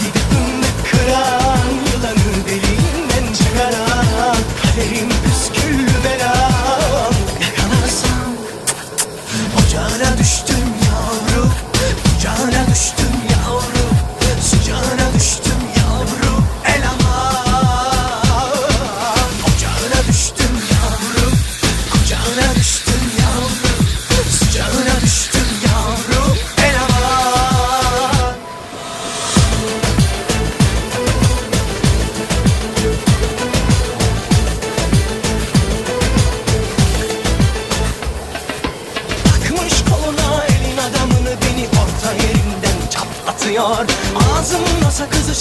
Gıdıkını kıran Yılanı deliğinden çıkaran Kaderim püsküllü belam Yakalarsan Ocağına düştüm. Takmış koluna elin adamını beni orta yerinden çatlatıyor. Ağzımda sakızı